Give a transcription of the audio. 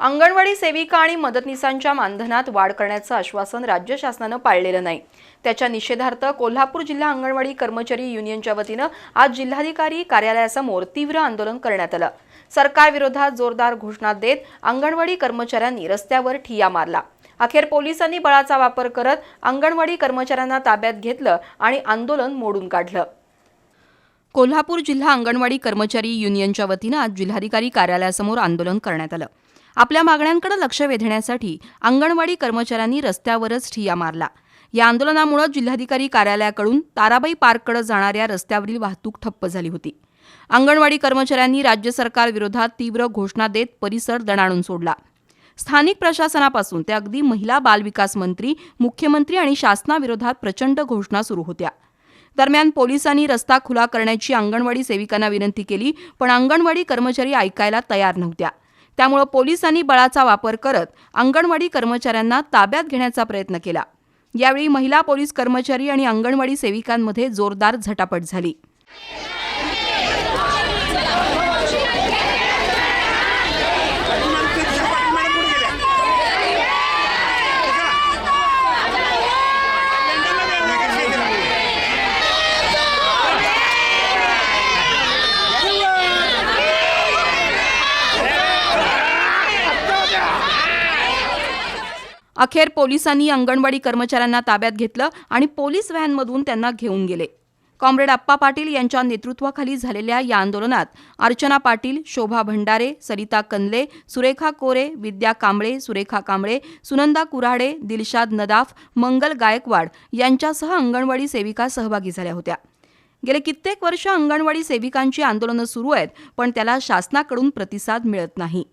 अंगणवाडी सेविका आणि मदतनीसांच्या मानधनात वाढ करण्याचं आश्वासन राज्य शासनानं पाळलेलं नाही. त्याच्या निषेधार्थ कोल्हापूर जिल्हा अंगणवाडी कर्मचारी युनियनच्या वतीनं आज जिल्हाधिकारी कार्यालयासमोर तीव्र आंदोलन करण्यात आलं. सरकारविरोधात जोरदार घोषणा देत अंगणवाडी कर्मचाऱ्यांनी रस्त्यावर ठिया मारला. अखेर पोलिसांनी बळाचा वापर करत अंगणवाडी कर्मचाऱ्यांना ताब्यात घेतलं आणि आंदोलन मोडून काढलं. कोल्हापूर जिल्हा अंगणवाडी कर्मचारी युनियनच्या वतीनं आज जिल्हाधिकारी कार्यालयासमोर आंदोलन करण्यात आलं. आपल्या मागण्यांकडे लक्ष वेधण्यासाठी अंगणवाडी कर्मचाऱ्यांनी रस्त्यावरच ठिया मारला. या आंदोलनामुळे जिल्हाधिकारी कार्यालयाकडून ताराबाई पार्ककडे जाणाऱ्या रस्त्यावरील वाहतूक ठप्प झाली होती. अंगणवाडी कर्मचाऱ्यांनी राज्य सरकारविरोधात तीव्र घोषणा देत परिसर दणाणून सोडला. स्थानिक प्रशासनापासून ते अगदी महिला बालविकास मंत्री मुख्यमंत्री आणि शासनाविरोधात प्रचंड घोषणा सुरू होत्या. दरम्यान पोलिसांनी रस्ता खुला करण्याची अंगणवाडी सेविकांना विनंती केली पण अंगणवाडी कर्मचारी ऐकायला तयार नव्हत्या. त्यामुळे पोलिसांनी बळाचा वापर करत अंगणवाडी कर्मचाऱ्यांना ताब्यात घेण्याचा प्रयत्न केला. यावेळी महिला पोलीस कर्मचारी आणि अंगणवाडी सेविकांमध्ये जोरदार झटापट झाली. अखेर पोलिसांनी अंगणवाडी कर्मचाऱ्यांना ताब्यात घेतलं आणि पोलीस व्हॅनमधून त्यांना घेऊन गेले. कॉम्रेड आप्पा पाटील यांच्या नेतृत्वाखाली झालेल्या या आंदोलनात अर्चना पाटील शोभा भंडारे सरिता कंदले सुरेखा कोरे विद्या कांबळे सुरेखा कांबळे सुनंदा कुऱ्हाडे दिलशाद नदाफ मंगल गायकवाड यांच्यासह अंगणवाडी सेविका सहभागी झाल्या होत्या. गेले कित्येक वर्ष अंगणवाडी सेविकांची आंदोलनं सुरू आहेत पण त्याला शासनाकडून प्रतिसाद मिळत नाही.